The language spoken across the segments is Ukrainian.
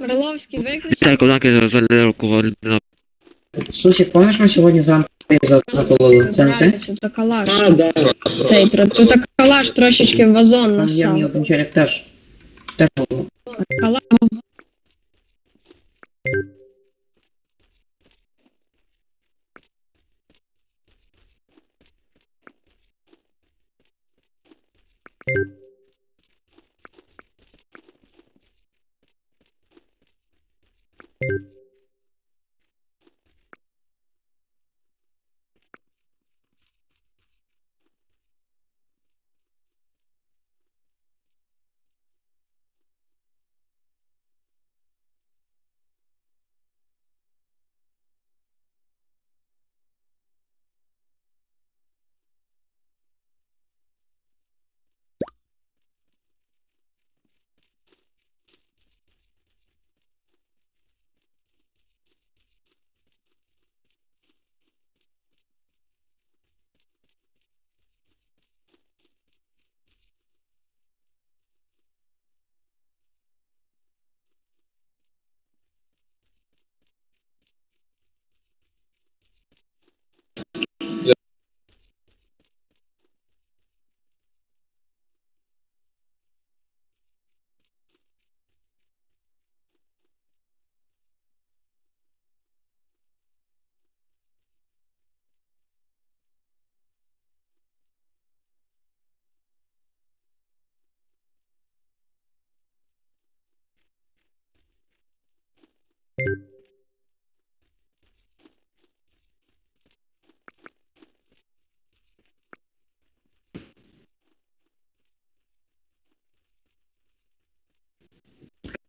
Мерловський виключив. Так, однаки залірку людина. Сусік, помниш, ми сьогодні зранку за- запалили? Це? Нравиться, калаш. А, да. Цей, тро- тут калаш трошечки в вазон мій насав. один челік теж. Теж було. Калаш.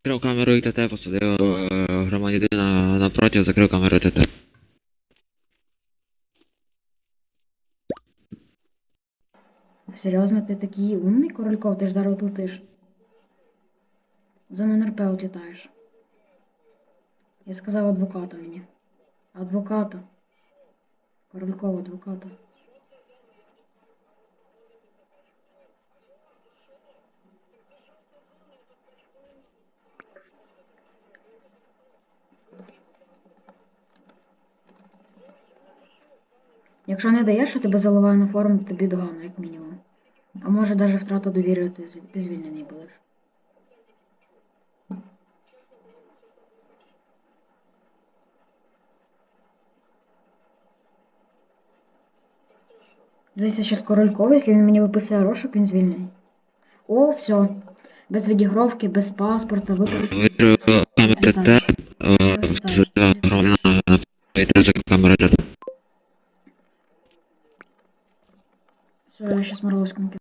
Закрив камеру і ТТ, посадив е, громадянина напроти, закрив камеру ТТ. Серйозно, ти такий умний, Корольков, ти ж зараз летиш. За ННРП от літаєш. Я сказав адвоката мені. Адвоката. Корольков, адвоката. Якщо не даєш, я тебе заливаю на форум, тобі догану, як мінімум. А може даже втрата довіри, ти, ти звільнений будеш. Дивися, ще з Королькова, якщо він мені виписує розшук, він звільнений. О, все. Без відігровки, без паспорта, випис. Закрив камеру ТТ, е, посадив громадянина напроти,